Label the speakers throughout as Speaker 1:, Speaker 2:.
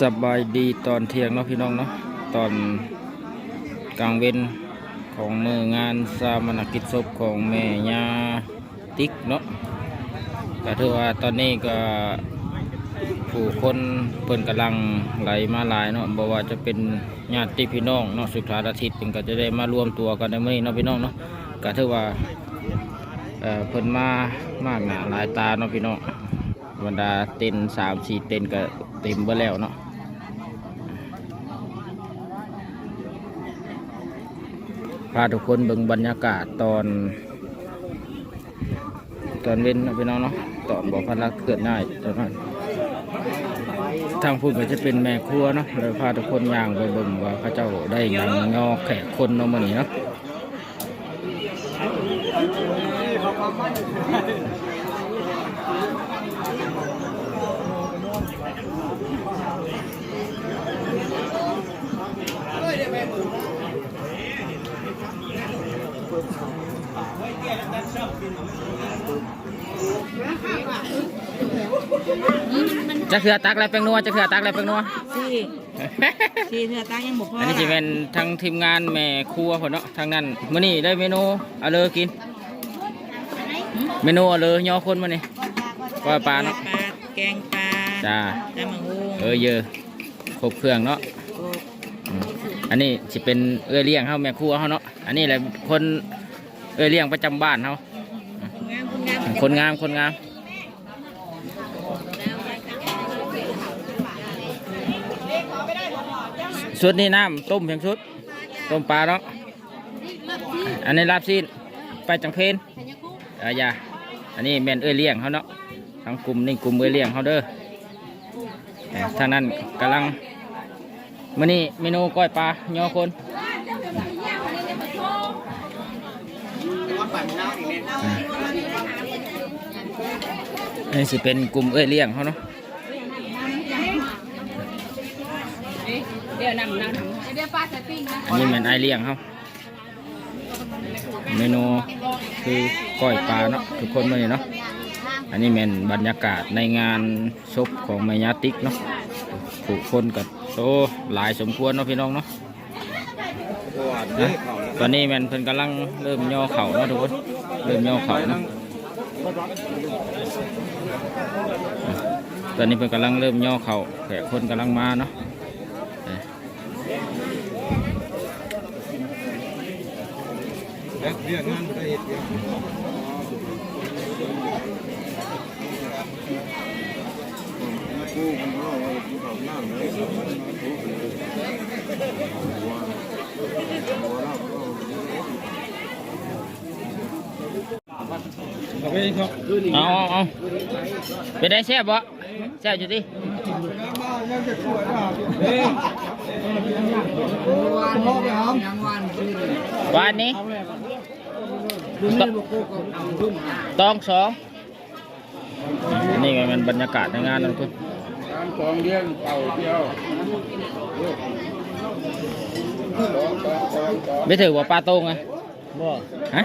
Speaker 1: สบายดีตอนเที่ยงเนาะพี่น้องเนาะตอนกลางเว้นของมืองานสามนกิจศพของแม่ยาติ๊กเนาะก็ถือว่าตอนนี้ก็ผู้คนเพิ่นกำลังไหลมาหลายเนาะบอกว่าจะเป็นญาติพี่น้องเนาะสุดท้ายอาทิตย์เพิ่นก็จะได้มารวมตัวกันในมื้อนี้เนาะพี่น้องเนาะก็ถือว่าเอ่อเพิ่นมามากหนาหลายตาเนาะพี่น้องบรรดาเต็นสามสี่เต็นก็เต็มไปแล้วเนาะ พาทุกคนเบิ่งบรรยากาศตอน ตอนเว้นเนาะพี่น้องเนาะตอนบอกพันลักเกิดง่ายตอนนั้นทางพูดก็จะเป็นแม่ครัวเนาะเลยพาทุกคนย่างไปเบิ่งว่าพระเจ้าได้ยังงอแขกคนเนาะมันนี้เนาะ จะเขือตักอะไรแป้งนัวจะเขือตักอะไรแป้งนัว
Speaker 2: สี่สี่เธอตั้งยังบอกพ่อ
Speaker 1: อันนี้จะเป็นทางทีมงานแม่ครัวผมเนาะทางนั้นมื้อนี้ได้เมนูเอาเลยกิน เมนูเอาเลยย่อคนมื้อนี้ก้อยปลาเนาะ
Speaker 2: ปลาแกงปลา
Speaker 1: จ้า
Speaker 2: ตำมะฮุง
Speaker 1: เออเยอะครบเครื่องเนาะอืมอันนี้สิเป็นเอื้อเลี้ยงเฮาแม่ครัวเฮาเนาะอันนี้แหละคนเอื้อเลี้ยงประจำบ้านเฮา งา
Speaker 2: มคุณงาม
Speaker 1: คนงามคนงาม ชุดนี้น้ำต้มเพียงชุด ต้มปลาเนาะอันนี้ลาบซีนไปจังเพนอาย่าอันนี้แมนเอื้อเลี้ยงเขาเนาะทั้งกลุ่มนี่กลุ่มเอื้อเลี้ยงเขาเด้อเอ้านั้นกำลังมื้อนี้เมนูก้อยปลาย่อคนนนี้สิเป็นกลุ่มเอื้อเลี้ยงเขาเนาะ
Speaker 2: เดี๋ยวนำน
Speaker 1: อันนี้แมันไอเลี้ยงเขาเมนูคือก้อยปลาเนาะทุกคนมาเลยเนาะอันนี้แมันบรรยากาศในงานศพของแมยาติกเนาะผู้คนกับโตหลายสมควรเนาะพี่น้องเนาะนะตอนนี้แมันเพิ่นกำลังเริ่มย่อเข่าเนาะทุกคนเริ่มย่อเข่าเนาะตอนนี้เพิ่นกำลังเริ่มย่อเข่าแขกคนกำลังมาเนาะ
Speaker 3: เรียกงานได้เห็ดเดียวกู้มันก็เอาที่เขาหน้าเลยครับมันกู้เลยหัวหัวเราก็เอาไปครับ
Speaker 1: เอาเอาเอาเป็นได้แซ่บบ่แซ่บอยู่ดิ
Speaker 3: บ้านยังจะช่วยได้เฮ้ยวันพ่อไปหามยังวัน
Speaker 1: วานนี้ ตตองสองนี่ไงมันบรรยากาศในงานนะทุกคน
Speaker 3: การสองเลี้ยงเต่าเดียว
Speaker 1: ไม่ถือว่าปลาโต้งไงบ่ฮะ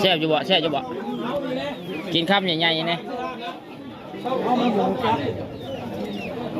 Speaker 1: แซ่บอยู่บ่แซ่บอยู่บ่กินข้ามใหญ่ๆนี่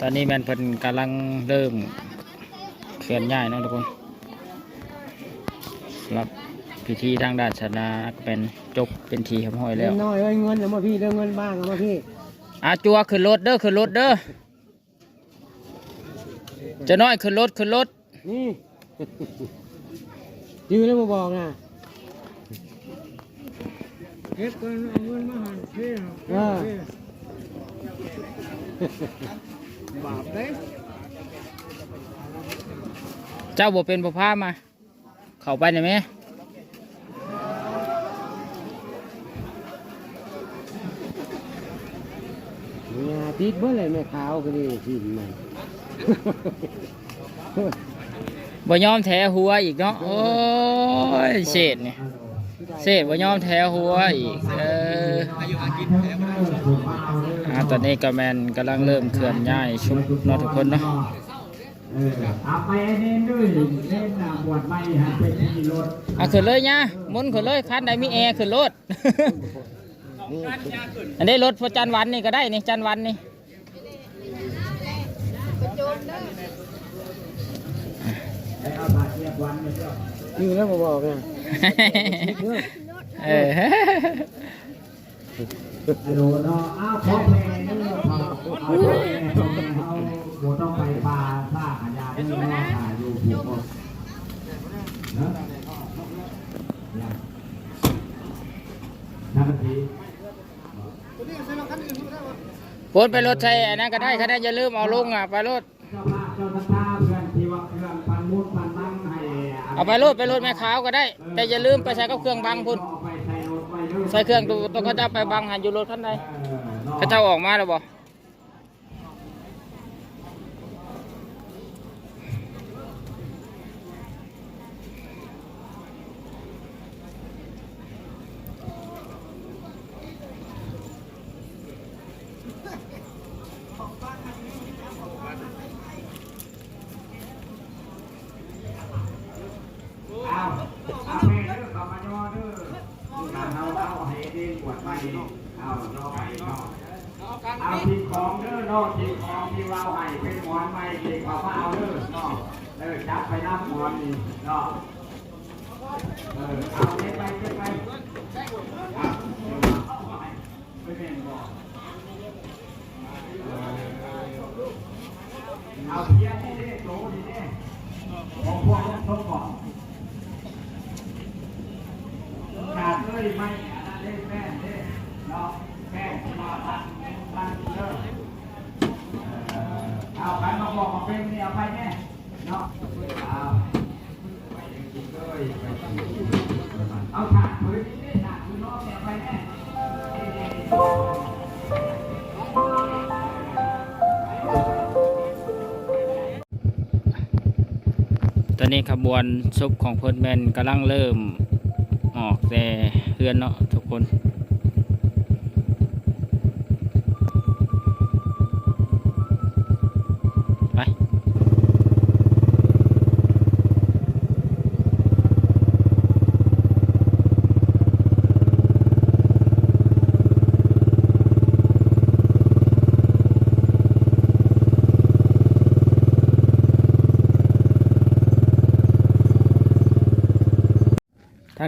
Speaker 4: ตอนนี้
Speaker 1: แมนเพิ่นกำลังเริ่มเคลื่อนย้ายเนาะทุกคนสำหรับพิธีทางด้านศาสนาเป็นจบเป็นทีครับห้อยแล้ว
Speaker 5: น้อยเอ้ยเงินเอามาพี่เรื่องเงินบ้างเอามาพี่
Speaker 1: อาจัวขึ้นรถเด้อขึ้นรถเด้อเจะน้อยขึ้นรถขึ้นรถ
Speaker 5: นี่ยืนแล้วมาบอกนะเก็บกันเอาเงินมาหันเที่ยว บาปเด้
Speaker 1: เจ้าบ่เป็นบ่พามา เข้าไปได้ไหม
Speaker 5: เนี่ยติดเบื่อเลยแม่ขาวก็ดีสิมัน
Speaker 1: บ่ยอมแถหัวอีกเนาะโอ้ยเศษนี่เศษบ่ยอมแถหัวอีกเอออ่า ตอนนี้ก็แมนกำลังเริ่มเคลื่อนย้ายชุดเนาะทุกคนเนาะ
Speaker 6: เออเอาไปเน้นด้วยเน้นน่ะบวชไม่ฮะเป็นที่รถ
Speaker 1: เอาขึ้นเลยเนี่ยหมุนขึ้นเลยคันใดมีแอร์ขึ้นรถ อันนี้รถพระจันทร์วันนี่ก็ได้นี่จันทร์วันนี่
Speaker 6: เอาบาเทียบวันเนี่ยเจ้า
Speaker 5: นี่แล้วมาบอกเนี่ย
Speaker 1: เออ
Speaker 6: ไอ้ โดเนาะอ้าวขอเพลงนี่พอเอาเพลงตรงนี้เขาโบต้องไปปลาซ่าขยาที่นอกถ่ายอยู่ผูกคนนะนักที
Speaker 1: โพสไปรถใช่อันนั้นก็ได้คันนั้นอย่าลืมเอาลงอะไปรถ
Speaker 6: เจ้าภาพเจ้าท่าเพื่อนที่ว่าเครื่องพันมุดพันนั่งให้
Speaker 1: เอาไปรถไปรถแม่ขาวก็ได้ แต่อย่าลืมไปใส่กับเครื่องบังพุ่น
Speaker 6: เอาไป ใส่รถไปเด้อ
Speaker 1: ใส่เครื่องตัวตัวเขาจะเอาไปบังหันอยู่รถคันใด
Speaker 6: เออเนาะ
Speaker 1: เขาเจ้าออกมาแล้วบ่
Speaker 6: นี้ขบวน
Speaker 1: ซุปของเพิ่นแมนกำลังเริ่มออกแต่เฮือนเนาะทุกคน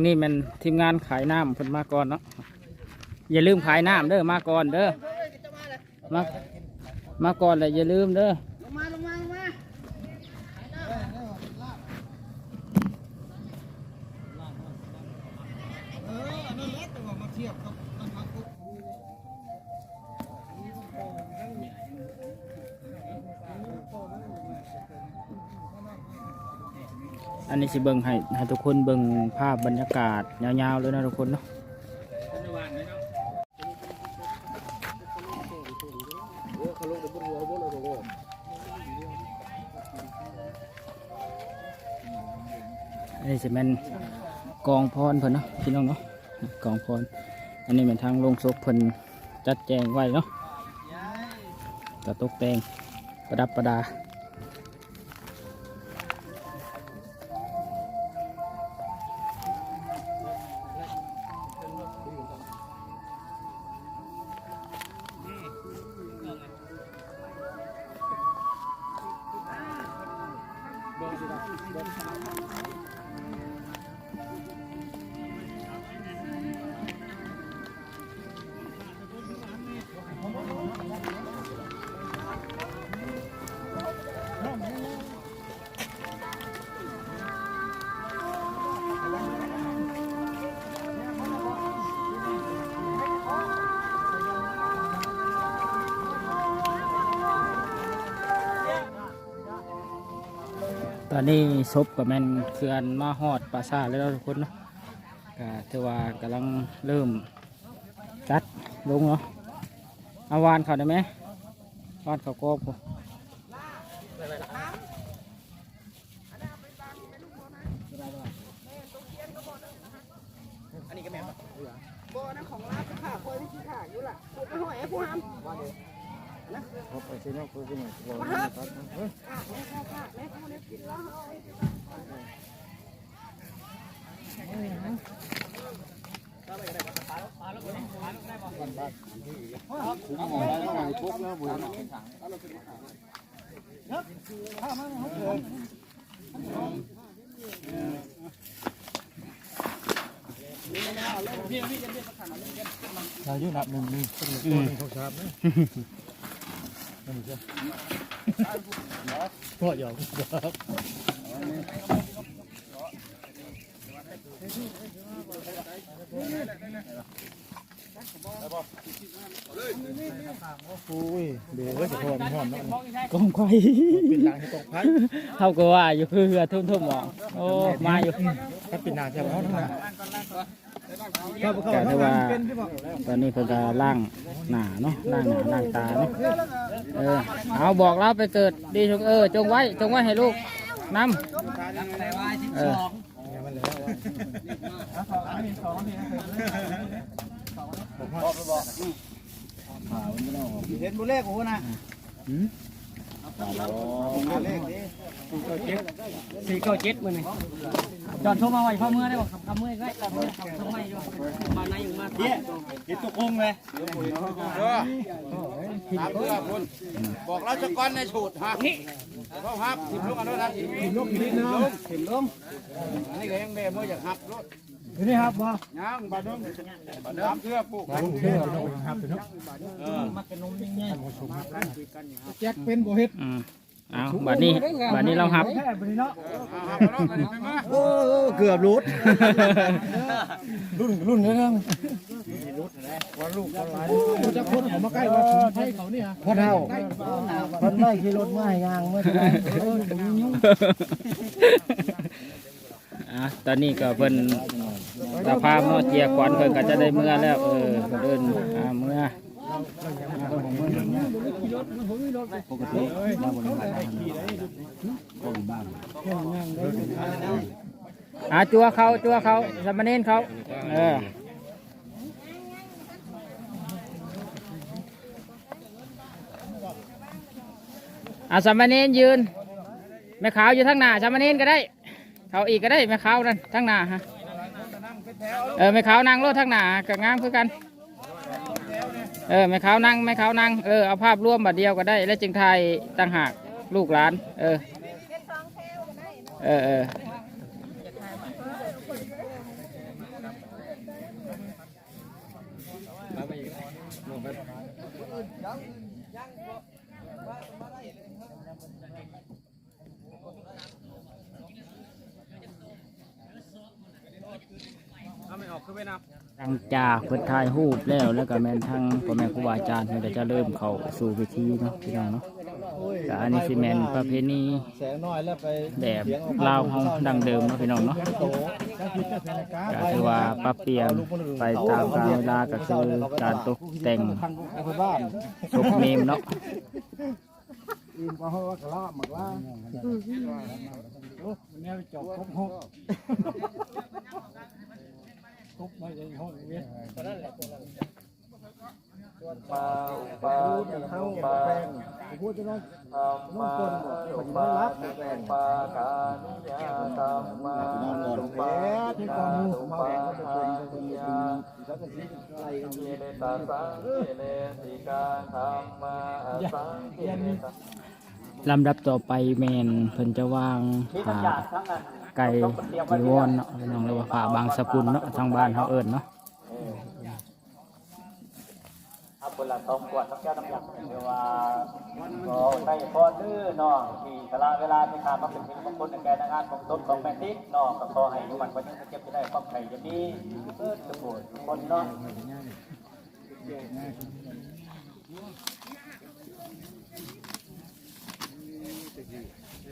Speaker 1: นี้มันทีมงานขายน้ำเพิ่นมาก่อนเนาะอย่าลืมขายน้ำเด้อมาก่อนเด้อมามาก่อนเลยอย่าลืมเด้อ อันนี้สิเบิ่งให้ให้ทุกคนเบิ่งภาพบรรยากาศยาวๆเลยนะทุกคนเนาะอันนี้สิเป็นกองพรเพิ่นเนาะพี่น้องเนาะกองพรอันนี้เป็นทางลงศพเพิ่นจัดแจงไว้เนาะกระตกแต่งประดับประดา ตอนนี้ศพกับแมนเขื่อนมาฮอดปราสาทแล้วทุกคนเนาะก็ถือว่ากำลังเริ่มจัดลงเนาะเอาวานเขาได้ไหมวานเขากบพุ่น
Speaker 7: เขาไปซื้อนอกกูกูหน่อยบอกให้ตัดนะเฮ้ย เราอยู่นับหนึ่งหนึ่งหนึ่งหกสามนะก็หยอกโอ้ยเดี๋ยวจะพอมันหอมแล้ว
Speaker 1: กองไฟ
Speaker 7: เป็นหลังให้ตกพัด
Speaker 1: เท่ากับว่าอยู่คือเรือทุ่มๆหมองโอ้มาอยู่
Speaker 7: ถ้าเป็นหนาจะเอาทั้งนั้น
Speaker 1: แต่ถ้าว่าตอนนี้เพิ่นก็ล่างหนาเนาะล่างหนาล่างตาเนาะเออเอาบอกเราไปเกิดดีจงเออจงไว้จงไว้ให้ลูกนำเออ
Speaker 7: เห็นบุเล่กูนะ
Speaker 1: หืม
Speaker 7: บุเล่ดิ
Speaker 5: สี่เก้าเจ็ดมือนี่จอดโทรมาไว้พ่อเมื่อได้บอกคำเมื่อได้คำเมื่อคำทำไมอยู่มาในอยู่มา
Speaker 7: เดี๋ยวกินตุกุ้งเลยเออถามเพื่อคุณบอกเราจะก้อนในสูตรฮะพ่อฮับทิมลูกกันด้วนะทิมลูกทิมลูกทิมลูกอันนี้ก็ยังเด้เมื่อจากฮับรถ
Speaker 2: นี่ครับบ่
Speaker 7: ยังบาดนึงบาดนึงเพื่อปลูก
Speaker 2: เชื่อเราครับเนาะ
Speaker 7: เออ
Speaker 2: แจ็คเป็นบ่เฮ็ด
Speaker 1: อืมเอาบัดนี้บัดนี้เราหับ
Speaker 2: แค่บ่นี้เนาะ
Speaker 7: ฮับรถไปมา
Speaker 2: โอ้เกือบรุดรุ่นรุ่นเรื่องว่าลูกคนหลายจะคนเขามาใกล้ว่าถึงให้เขาเนี่ยพ่อเฒ่าคนไล่ขี่รถมาให้ยางเมื่อไหร่เออบ่มียุ่ง
Speaker 1: อะตอนนี้ก็เพิ่นสภาพเนาะเจียกวันเพิ่นก็จะได้เมื่อแล้ว เออเดินอ่าเมื่ออะจัวเขาจัวเขาสามเณรเขาเอออะสามเณรยืนแม่ขาวอยู่ทั้งหน้าสามเณรก็ได้ เขาอีกก็ได้แม่เขานั่นทั้งหน้าฮะเออแม่เขานั่งรถทั้งหน้ากับงามคือกัน เออแม่เขานั่งแม่เขานั่งเออเอาภาพร่วมบัดเดียวก็ได้ แล้วจึงไทยต่างหากลูกหลาน เออ เออเออ หลังจากเพิ่นถ่ายรูปแล้วแล้วก็แม่นทั้งพ่อแม่ครูบาอาจารย์เพิ่นก็จะเริ่มเข้าสู่พิธีเนาะพี่น้องเนาะก็อันนี้สิแม่นประเพณี
Speaker 2: แสงน้อยแล้วไป
Speaker 1: แบบลาวเฮาดังเดิมเนาะพี่น้องเนาะ
Speaker 2: โตก็คือจะเป็นกา
Speaker 1: ก็ถือว่าปรับเปลี่ยนไปตามกาลเวลาก็คือการตกแต่ง
Speaker 2: คนบ้าน
Speaker 1: ศพเมมเนาะ
Speaker 2: อินพอเฮากะลาหมักลาโอ้มันแนวจอกครบหก ครบไม่ได้ห้องเวียนปลาปลาเข้าปลาพูดจะน้องน้องคนคนม่รับปลงปลากาญาตามมาลงปดที่กองมูมาแบ่งก็จะเป็นเป็นสักทีไรเยเลตาสังเยเลติกาธรรมาสังเยเลตา
Speaker 1: ลำดับต่อไปแมนเพิ่นจะวางผ่าไก่จีวรเนาะพี่น้องเรียกว่าผ่าบางสกุลเนาะทางบ้านเฮาเอิ้นเนาะ
Speaker 6: ครับคนละสองขวดน้ำแก้วน้ำหยักเรียกว่าก็ได้พอดื้อน้องที่กลาเวลาที่ขามาเป็นสิ่งมงคลในแก่งานของต้นของแม่ติ๊กน้องก็ขอให้ทุกวันวันนี้เก็บได้ความไข่จะดีเพื่อจะปวดคนเนาะ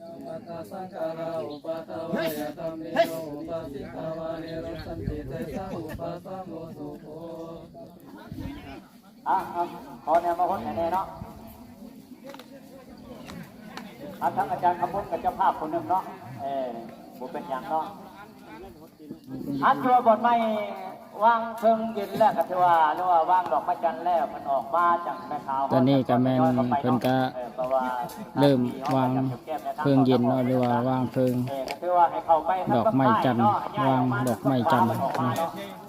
Speaker 4: สังอุปาราวันปัสสาวายธรรมิโนอุปสิตาวาเดรสันติเตสังอุปาสโมสุโภมัตตสังการาอุปาสาวายธรรมิโนอุปสิตาวาเนติเตสังอุปาสโมสุโภ
Speaker 6: อะอะขอแนวมาพ้นแน่เนาะอะทั้งอาจารย์คำพุทธกับเจ้าภาพคนหนึ่งเนาะ เออบุเป็นอย่างเนาะอันตัวบทไม่ วางเพิงเย็นแล้วก็ถือว่าหรือว่าวางดอกไม้จันทร์แล้วมันออกมาจากแม่ขาว
Speaker 1: ตอนนี้ก็แม่นเพิ่นก็
Speaker 6: เออเพราะว่า
Speaker 1: เริ่มวางเพลิงเย็นเนาะหรือว่าวางเพลิง
Speaker 6: เออก็คือว่าให้เข้าไป
Speaker 1: ดอกไม้จันทร์วางดอกไม้จันทร์นะ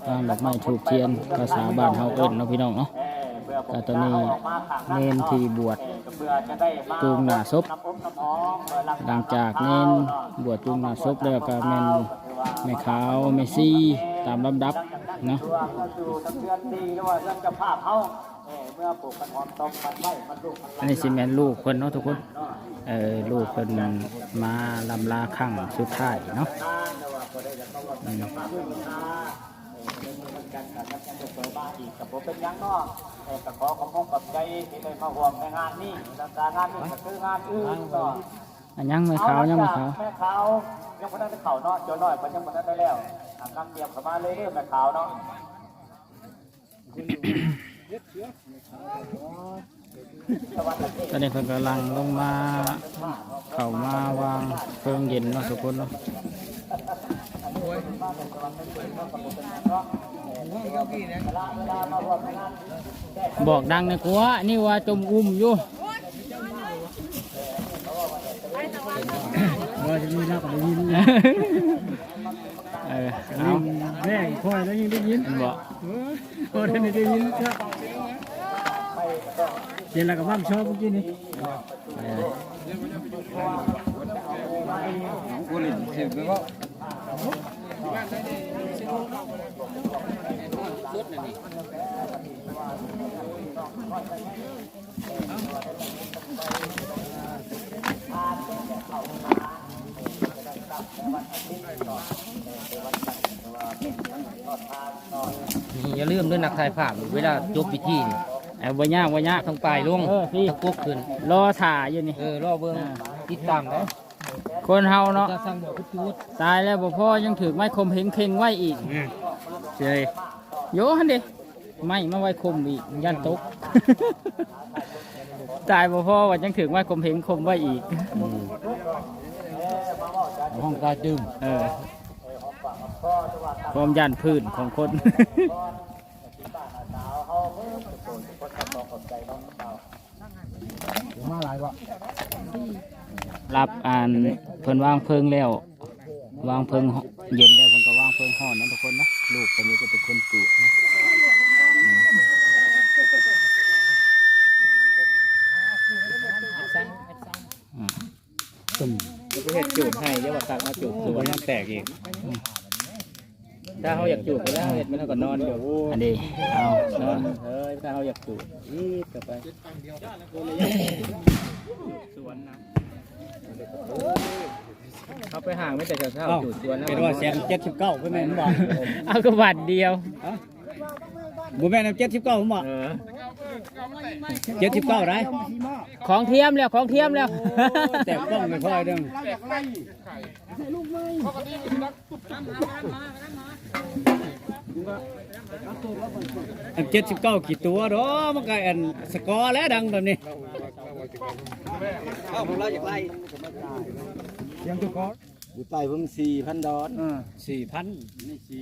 Speaker 1: วางดอกไม้ถูกเทียนภาษาบ้านเฮาเอิ้นเนาะพี่น้องเนาะ
Speaker 6: เออเพื่อผม
Speaker 1: แต่ตอนนี้เนนที่บวช
Speaker 6: เออก็เพื่อจะได้มา
Speaker 1: จูงหน้าศพ
Speaker 6: น้ำอบน้ำหอมเออรัษ
Speaker 1: หลังจากเน้นบวชจุงมาศพแล้วก็แม่น แม่ขาวแม่ซี่ตามลำดับเนาะ
Speaker 6: ตัวก็อยู่ทั้งเดือนดีหรือว่าเรื่องเจะภาพเขาเออเมื่อปลูกมันหอมต้มมันไม่มันลูกมัน
Speaker 1: อันนี้สิแม่นลูกเพิ่นเนาะทุกคนเออลูกเพิ่นมาลำลาครั้งสุดท้ายเนาะ
Speaker 6: นานแต่ว่าก็ได้จะต้องว่าเจะภาพด้วยนะเออเรื่องมันกันกับกันจะเปิดบ้านอีกกับผมเป็นหยังเนาะเออก็ขอขอบคุณกับใจที่ได้มาร่วมในงานนี้แล้วการงานนี้ก็คืองานอื่นก็
Speaker 1: อันยังแม่ขาวยังแม่ขาว
Speaker 6: แม่ขาว ยังพนันเข่าเนาะเจ้าน้อยมันยังพนันได้แล้วอะกำเตรียมเข้ามาเลยเด้อแม่ขาวเนาะ
Speaker 1: ตอนนี้เพิ่นกำลังลงมาเข้ามาวางเพลิงเย็นเนาะทุกคนเนาะบอกดังในกัวนี่ว่าจมอุ้มอยู่
Speaker 2: ว่าจะมีนักได้ยิน
Speaker 1: เออเอา
Speaker 2: แม่คอยแล้วยังได้ยิน
Speaker 1: มันบอก
Speaker 2: โอ้ท่านได้ยินครับเดี๋ยวเราก็บ้ามชอบเมื่อกี้นี่
Speaker 1: เออ
Speaker 5: นี่อย่าลืมด้วยนักถ่ายภาพเวลาจบพิธีนี่
Speaker 1: เอาบ่ยากบ่ยาก
Speaker 5: ต้องปลายลง
Speaker 1: เออพี่
Speaker 5: ตะกุกขึ้น
Speaker 1: รอถ่าอยู่นี่
Speaker 5: เออรอเบิ่งติดตามได้
Speaker 1: คนเฮาเนาะ
Speaker 5: จะสั่งบอกพุทธวุฒิ
Speaker 1: ตายแล้วบ่พ่อยังถือไม้คมเหงเข่งไว้อีกเจยโยหันเด้ไม่มาไว้คมอีกยันตก ตายบ่พ่อว่ายังถือไม้คมเหงคมไว้อีก
Speaker 5: ห้องตาจึง
Speaker 1: เออความยันพื้นของคน
Speaker 5: มาหลายว่ะ
Speaker 1: รับอ่านเพิ่นวางเพลิงแล้ว วางเพลิงเย็นแล้วเพิ่นก็วางเพลิงห่อนนะทุกคนนะลูกคนนี้ก็เป็นคนจุนะอืม
Speaker 5: ประเทศจูดให้เดี๋ยวว่าตักมาจูดสวนน้ำแตกอีก ถ้าเขาอยากจูดไปแล้วเห็ดมันเท่ากับนอนอยู่
Speaker 1: อันนี้เอา
Speaker 5: นอนเฮ้ยถ้าเขาอยากจูดอีกกลับไปสวนนะเขาไปห่างไม่แต่เช้าๆจูดสวนนะ
Speaker 2: เป็นว่าแสนเจ็ดสิบเก้าเพื่อนแม่นบอก
Speaker 1: เอากระบาดเดียว
Speaker 2: บุแม่นเจ็ดสิบเก้าผมบอก
Speaker 5: เออ
Speaker 2: เจ็ดสิบเก้าได้
Speaker 1: ของเทียมแล้วของเทียมแล้ว
Speaker 2: แต่ป้องไม่ค่อยเด้งเจ็ดสิบเก้ากี่ตัวเนาะมันก็อันสกอร์แล้วดังแบบนี้เข้าของเราจากไรยังตัวกอ
Speaker 3: อยู่ใต้ผมสี่พันดอน
Speaker 2: สี่พันนี่สี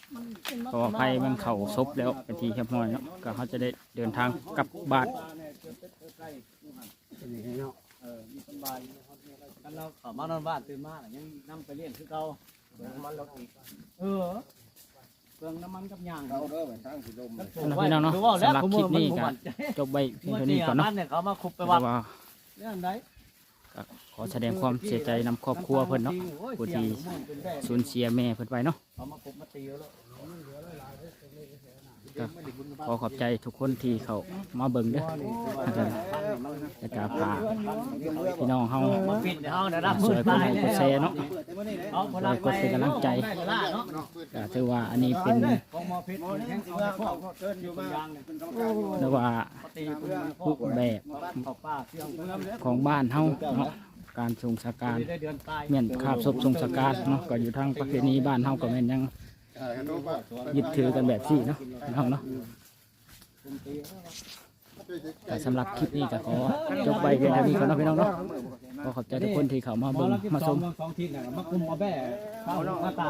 Speaker 1: ขออภัยมันเข่าซบแล้วเป็นทีเรียบร้อยเนาะก็เขาจะได้เดินทางกลับบ้าน
Speaker 2: เราเข้ามานอนบ้านตื่นมาแล้วยังนำไปเลี้ยงคือเก่าน้ำมันรถอีกเออเปลืองน้ำมันกับยาง
Speaker 3: เอาเด้อไปทางสิลมเลย
Speaker 1: เอาพี่น้องเนาะสำหรับคลิปนี้ก็จบไปเพียง
Speaker 2: เมื่อ
Speaker 1: เท่า
Speaker 2: นี้
Speaker 1: นี้ก่อนเนาะ
Speaker 2: เนี่ยเขามาคุบไป
Speaker 1: แต่
Speaker 2: วัด
Speaker 1: ว่า
Speaker 2: เรื่องใด
Speaker 1: ก็ขอแสดงความเสียใจนำครอบครัวเพิ่นเนาะผู้ที่สูญเสียแม่เพิ่นไปเนาะ
Speaker 2: เขามาคุบมาตีแล้ว
Speaker 1: ก็ขอขอบใจทุกคนที่เขามาเบิ่งเด้อแล้วก็แล้วก็ฝาพี่น้องเฮา
Speaker 2: มาปิดเฮานะรับ
Speaker 1: ช่วยกดไลค์กดแชร์เนาะ
Speaker 2: เอาพลัง
Speaker 1: กดเป็นกำลังใจ
Speaker 2: เนาะ
Speaker 1: ก็ถือว่าอันนี้เป็น
Speaker 2: ของมอพิษแห้งเอาพวก
Speaker 3: เชิญอยู่มา
Speaker 2: ยางเนี่ย
Speaker 1: เรียกว่ารูปแบบ
Speaker 2: ของ
Speaker 1: บ้านเฮาเนาะการทรงสการ
Speaker 2: เมี
Speaker 1: ยนคาบศพทรงสการเนาะก็อยู่ทางประเพณีบ้านเฮาก็แม่นยัง ยึดถือกันแบบที่เนาะพี่น้องเนาะแต่สำหรับคลิปนี้ก็ขอจบไปเพียงเท่านี้ก่อนเนาะพี่น้องเนาะขอขอบใจทุกคนที่เข้ามาเบิ่งมาชม
Speaker 2: สองทีน่ะมาคุมมาแบ่เข้าหน้าตา